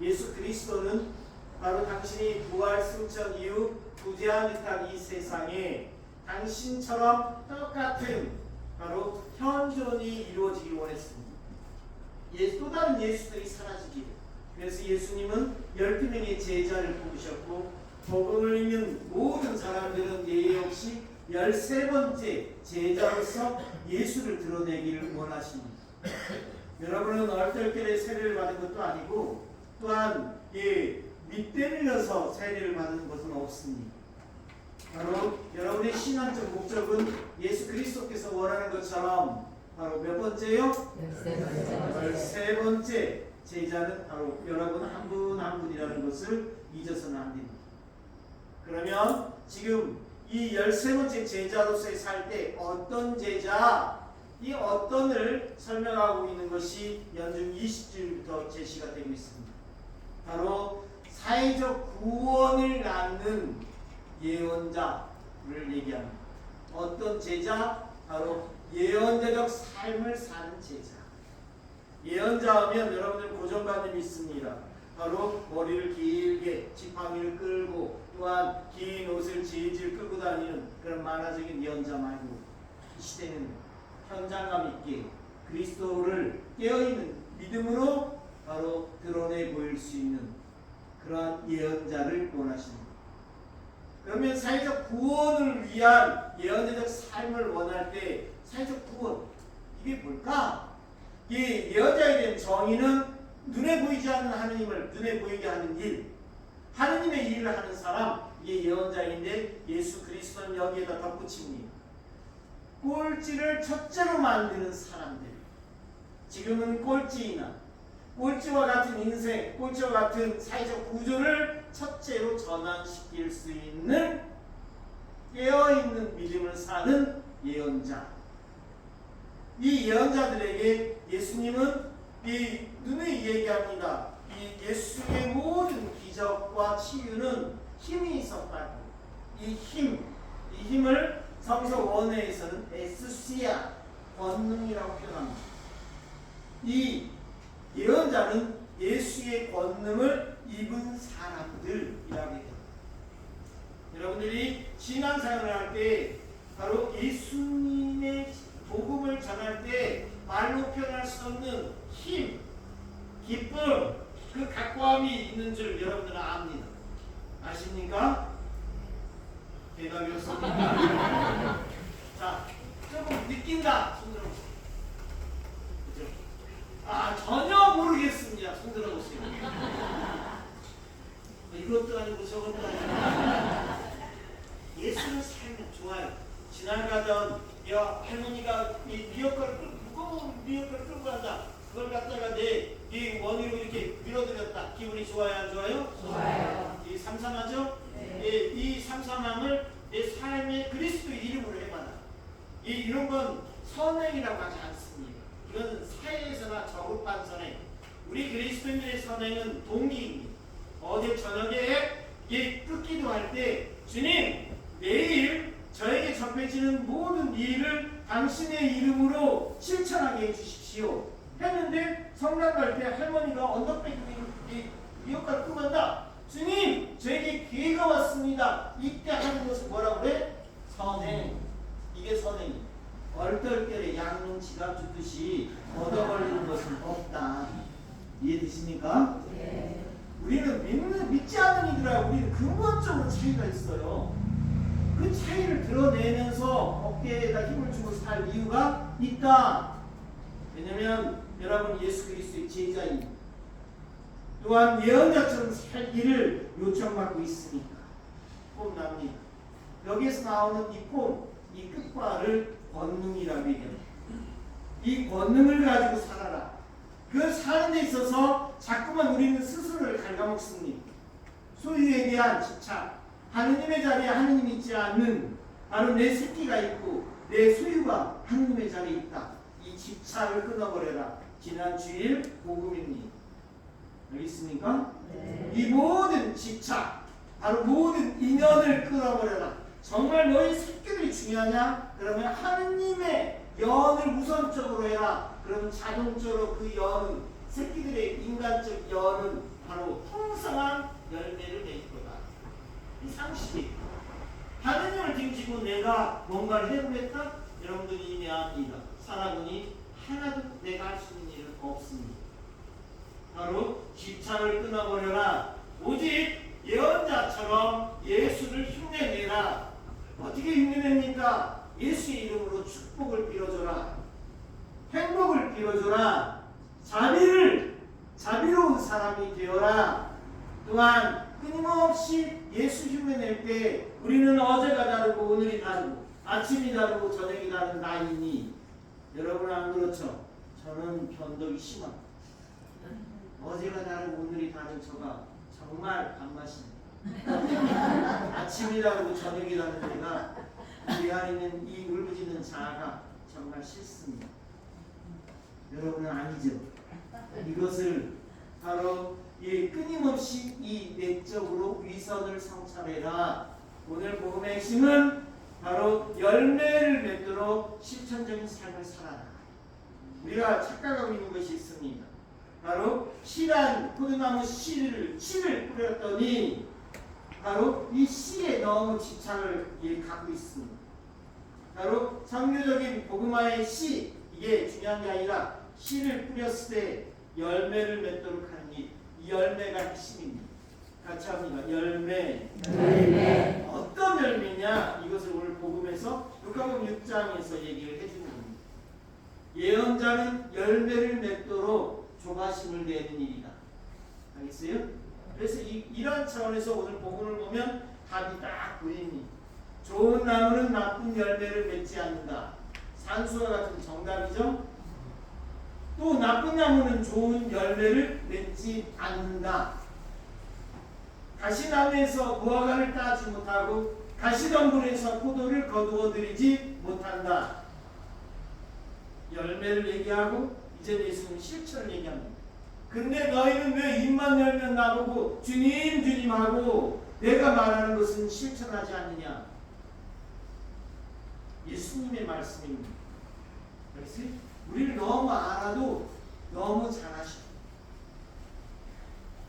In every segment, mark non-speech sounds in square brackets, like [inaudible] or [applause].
예수 그리스도는 바로 당신이 부활 승천 이후 부재한 듯한 이 세상에 당신처럼 똑같은 바로 현존이 이루어지길 원했습니다. 예, 또 다른 예수들이 사라지기를. 그래서 예수님은 열두 명의 제자를 뽑으셨고 복음을 읽는 모든 사람들은 예외 없이 열세 번째 제자로서 예수를 드러내기를 원하십니다. 여러분은 얼떨결에 세례를 받은 것도 아니고 또한 예, 밑때리려서 세례를 받은 것은 없습니다. 바로 여러분의 신앙적 목적은 예수 그리스도께서 원하는 것처럼 바로 몇 번째요? 열세 번째. 열세 번째 제자는 바로 여러분 한분한 분이라는 것을 잊어서는 안 됩니다. 그러면 지금 이 열세 번째 제자로서의 살 때 어떤 제자, 이 어떤을 설명하고 있는 것이 연중 20줄부터 제시가 되고 있습니다. 바로 사회적 구원을 낳는 예언자를 얘기합니다. 어떤 제자? 바로 예언자적 삶을 사는 제자. 예언자 하면 여러분들 고정관념이 있습니다. 바로 머리를 길게 지팡이를 끌고 또한 긴 옷을 질질 끌고 다니는 그런 만화적인 예언자 말고 이 시대는 현장감 있게 그리스도를 깨어있는 믿음으로 바로 드러내 보일 수 있는 그러한 예언자를 원하십니다. 그러면 사회적 구원을 위한 예언자적 삶을 원할 때 사회적 구원 이게 뭘까? 이 예언자에 대한 정의는 눈에 보이지 않는 하느님을 눈에 보이게 하는 일, 하느님의 일을 하는 사람, 이게 예언자인데 예수 그리스도는 여기에다 덧붙입니다. 꼴찌를 첫째로 만드는 사람들. 지금은 꼴찌이나 꼴찌와 같은 인생, 꼴찌와 같은 사회적 구조를 첫째로 전환시킬 수 있는 깨어있는 믿음을 사는 예언자. 이 예언자들에게 예수님은 이 눈에 얘기합니다. 이 예수의 모든 기적과 치유는 힘이 있었다고. 이 힘, 이 힘을 성서 원어에서는 에스시아, 권능이라고 표현합니다. 이 권능을 입은 사람들이라고 해요. 여러분들이 신앙생활을 할 때 바로 예수님의 복음을 전할 때 말로 표현할 수 없는 힘, 기쁨, 그 각고함이 있는 줄 여러분들은 압니다. 아십니까? 대답이 없습니다. [laughs] 자, 조금 느낀다. 손 들어보세요. 그죠? 아, 전혀 모르겠습니다. 손 들어보세요. 이것도 아니고 저것도 아니고. 예수를 살면 좋아요. 지나가던 여 할머니가 이끌 무거운 미역거를 끌고 간다. 그걸 갖다가 내이 원위로 이렇게 밀어드렸다. 기분이 좋아요, 안 좋아요? 좋아요. 이 삼삼하죠? 네. 예, 이 삼삼함을 내 삶의 그리스도 이름으로 해봐라. 이 이런 건 선행이라고 하지 않습니다. 이건 사회에서나 저급한 선행. 우리 그리스도인들의 선행은 동기입니다. 어제 저녁에 이 뜯기도 할 때 주님 내일 저에게 접해지는 모든 일을 당신의 이름으로 실천하게 해주십시오. 했는데 성당 갈 때 할머니가 언덕배기 미역가를 끄고 간다. 주님 저에게 기회가 왔습니다. 이때 하는 것을 뭐라고 그래? 선행. 이게 선행이. 얼떨결에 양용 지갑 주듯이 얻어걸리는 것은 없다. 이해되십니까? 네. 우리는 믿는, 믿지 않는 이들하고 우리는 근본적으로 차이가 있어요. 그 차이를 드러내면서 어깨에다 힘을 주고 살 이유가 있다. 왜냐면 여러분 예수 그리스도의 제자입니다. 또한 예언자처럼 살기를 요청받고 있으니까 폼납니다. 여기에서 나오는 이 폼, 이 끝발을 권능이라고 얘기합니다. 이 권능을 가지고 살아라. 그 사는 데 있어서 자꾸만 우리는 스스로를 갉아먹습니다. 소유에 대한 집착, 하느님의 자리에 하느님이 있지 않는 바로 내 새끼가 있고 내 소유가 하느님의 자리에 있다. 이 집착을 끊어버려라. 지난 주일 복음입니다. 여기 있습니까? 네. 이 모든 집착, 바로 모든 인연을 끊어버려라. 정말 너희 새끼들이 중요하냐? 그러면 하느님의 연을 우선적으로 해라. 그러면 자동적으로 그 연은 새끼들의 인간적 열은 바로 풍성한 열매를 맺을 거다. 이 상식이. 하느님을 등지고 내가 뭔가를 해보겠다? 여러분들이 이미 압니다. 살아보니 하나도 내가 할 수 있는 일은 없습니다. 바로 집착을 끊어버려라. 오직 예언자처럼 예수를 흉내내라. 어떻게 흉내냅니까? 예수의 이름으로 축복을 빌어줘라. 행복을 빌어줘라. 자비를 자비로운 사람이 되어라. 또한 끊임없이 예수 흉내 낼 때 우리는 어제가 다르고 오늘이 다르고 아침이 다르고 저녁이 다른 나이니 여러분 안 그렇죠? 저는 변덕이 심합니다. 어제가 다르고 오늘이 다른 저가 정말 밥맛입니다. [laughs] 아침이 다르고 저녁이 다른 내가 우리 안에 있는 이 울부짖는 자아가 정말 싫습니다. 여러분은 아니죠. 이것을 바로 이 끊임없이 이 내적으로 위선을 성찰해라. 오늘 복음의 핵심은 바로 열매를 맺도록 실천적인 삶을 살아라. 우리가 착각하고 있는 것이 있습니다. 바로 씨란 포도나무 씨를 씨를 뿌렸더니 바로 이 씨에 너무 집착을 예, 갖고 있습니다. 바로 성교적인 복음화의 씨 이게 중요한 게 아니라 씨를 뿌렸을 때 열매를 맺도록 하는 이, 이 열매가 핵심입니다. 같이 합니다. 열매. 열매 어떤 열매냐? 이것을 오늘 복음에서 누가복음 6장에서 얘기를 해주는 겁니다. 예언자는 열매를 맺도록 조바심을 내는 일이다. 알겠어요? 그래서 이, 이런 차원에서 오늘 복음을 보면 답이 딱 보입니다. 좋은 나무는 나쁜 열매를 맺지 않는다. 산수와 같은 정답이죠. 또 나쁜 나무는 좋은 열매를 맺지 않는다. 가시나무에서 무화과를 따지 못하고 가시덤불에서 포도를 거두어 들이지 못한다. 열매를 얘기하고 이제 예수님 실천을 얘기합니다. 근데 너희는 왜 입만 열면 나보고 주님 주님 하고 내가 말하는 것은 실천하지 않느냐? 예수님의 말씀입니다. 그래서 우리를 너무 알아도 너무 잘하시고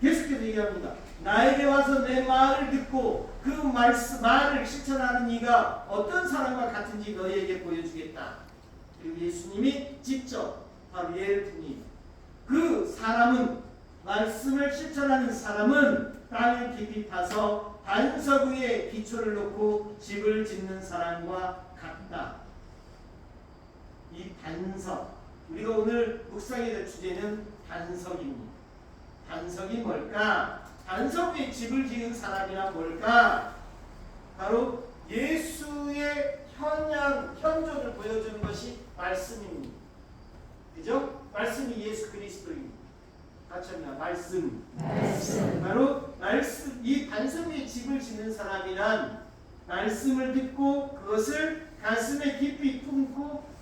계속해서 얘기합니다. 나에게 와서 내 말을 듣고 그 말씀, 말을 실천하는 이가 어떤 사람과 같은지 너희에게 보여주겠다. 그리고 예수님이 직접 바로 예를 드니 그 사람은 말씀을 실천하는 사람은 땅을 깊이 파서 반석 위에 기초를 놓고 집을 짓는 사람과 같다. 이 반석 우리가 오늘 묵상해야 될 주제는 반석입니다. 반석이 뭘까? 반석 위에 집을 지은 사람이란 뭘까? 바로 예수의 현양 현존을 보여주는 것이 말씀입니다. 그죠? 말씀이 예수 그리스도입니다. 같이 합니다. 말씀. 말씀 바로 말씀 이 반석 위에 집을 짓는 사람이란 말씀을 듣고 그것을 가슴에 깊이 품고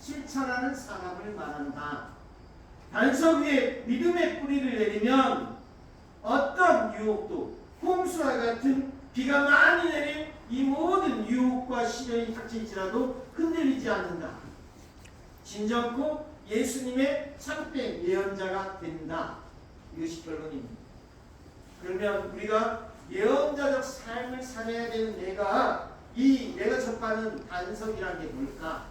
실천하는 사람을 말한다. 반석 위에 믿음의 뿌리를 내리면 어떤 유혹도 홍수와 같은 비가 많이 내린 이 모든 유혹과 시련이 닥칠지라도 흔들리지 않는다. 진정코 예수님의 참된 예언자가 된다. 이것이 결론입니다. 그러면 우리가 예언자적 삶을 살아야 되는 내가 이 내가 접하는 반석이란 게 뭘까?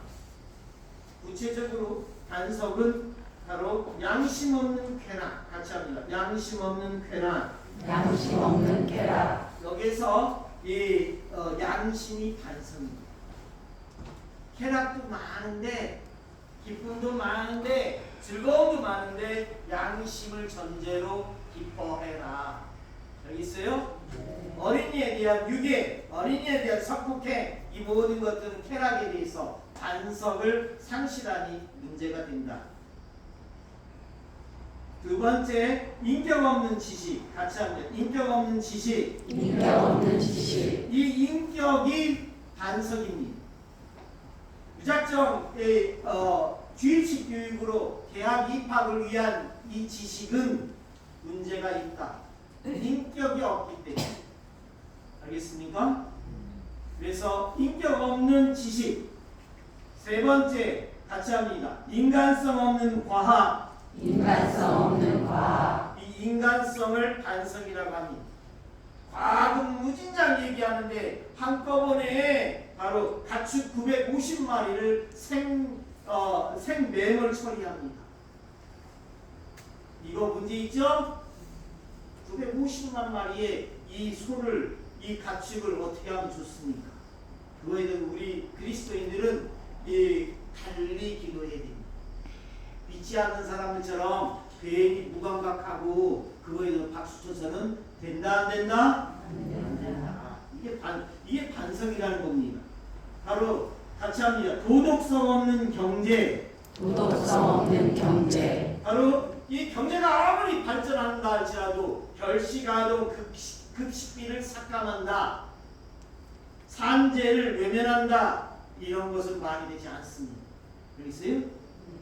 구체적으로 반석은 바로 양심 없는 쾌락 같이 합니다. 양심 없는 쾌락 양심 없는 쾌락 여기서 이 어, 양심이 반성입니다. 쾌락도 많은데 기쁨도 많은데 즐거움도 많은데 양심을 전제로 기뻐해라. 여기 있어요? 어린이에 대한 유괴, 어린이에 대한 성폭행 이 모든 것들은 쾌락에 대해서 반석을 상실하니 문제가 된다. 두 번째, 인격 없는 지식 같이 합니다. 인격 없는 지식. 인격 없는 지식 이 인격이 반석입니다. 무작정 이, 어, 주입식 교육으로 대학 입학을 위한 이 지식은 문제가 있다. 인격이 없기 때문에. 알겠습니까? 그래서 인격 없는 지식. 세 번째, 같이 합니다. 인간성 없는 과학. 인간성 없는 과학 이 인간성을 반성이라고 합니다. 과학은 무진장 얘기하는데 한꺼번에 바로 가축 950마리를 생, 어, 생매물 처리합니다. 이거 문제 있죠? 950만 마리의 이 소를 이 가축을 어떻게 하면 좋습니까? 그거에 대해 우리 그리스도인들은 이 달리 기도해야 됩니다. 믿지 않는 사람들처럼 괜히 무감각하고 그거에 대해 박수 쳐서는 된다 안 된다? 안 된다. 이게 반 이게 반성이라는 겁니다. 바로 같이 합니다. 도덕성 없는 경제. 도덕성 없는 경제 바로 이 경제가 아무리 발전한다 할지라도 결시가도 급식, 급식비를 삭감한다. 산재를 외면한다. 이런 것은 말이 되지 않습니다. 그래서요?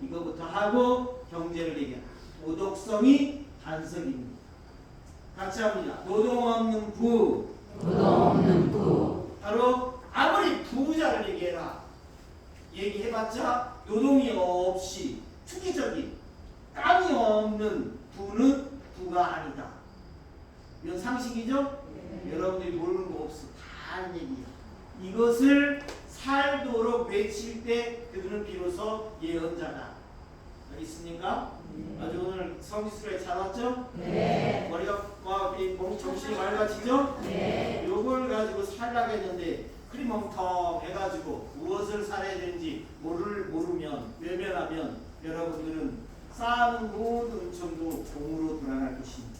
이거부터 하고 경제를 얘기한다. 도덕성이 반석입니다. 같이 합니다. 노동 없는 부. 도덕 없는 부 바로 아무리 부자를 얘기해라. 얘기해봤자 노동이 없이 투기적인 땀이 없는 부는 부가 아니다. 이런 상식이죠? 여러분들이 모르는 거 없어. 다 아는 얘기야. 이것을 살도록 외칠 때 그들은 비로소 예언자다. 있습니까? 아주 오늘 성지수에 잘 왔죠? 네 머리가 막이몸 정신이 맑아지죠? 네. 요걸 가지고 살라고 했는데 흐리멍텅 해가지고 무엇을 살아야 되는지 모를 모르면 외면하면 여러분들은 쌓는 모든 은총도 공으로 돌아갈 것입니다.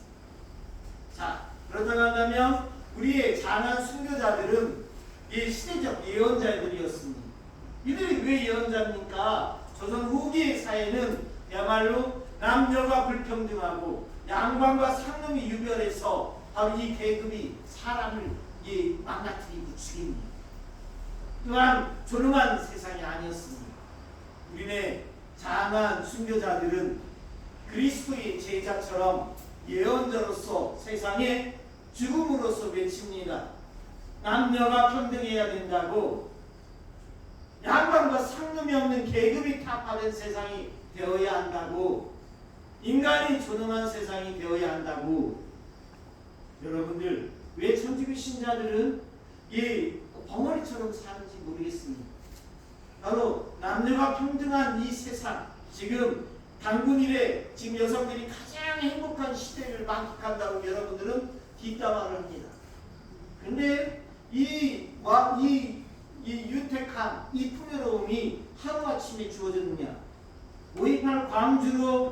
자 그렇다고 한다면 우리의 장한 순교자들은 이 시대적 예언자들이었습니다. 이들이 왜 예언자입니까? 조선 후기의 사회는 야말로 남녀가 불평등하고 양반과 상놈이 유별해서 바로 이 계급이 사람을 이 망가뜨리고 죽입니다. 또한 조롱한 세상이 아니었습니다. 우리네 장한 순교자들은 그리스도의 제자처럼 예언자로서 세상에 죽음으로써 외칩니다. 남녀가 평등해야 된다고 양반과 상놈이 없는 계급이 타파된 세상이 되어야 한다고 인간이 존엄한 세상이 되어야 한다고 여러분들 왜 천주교 신자들은 이 벙어리처럼 사는지 모르겠습니다. 바로 남녀가 평등한 이 세상 지금 당군 이래 지금 여성들이 가장 행복한 시대를 만끽한다고 여러분들은 뒷담화를 합니다. 근데 이, 와, 이, 이 유택한 이 풍요로움이 하루아침에 주어졌느냐? 5.18 광주로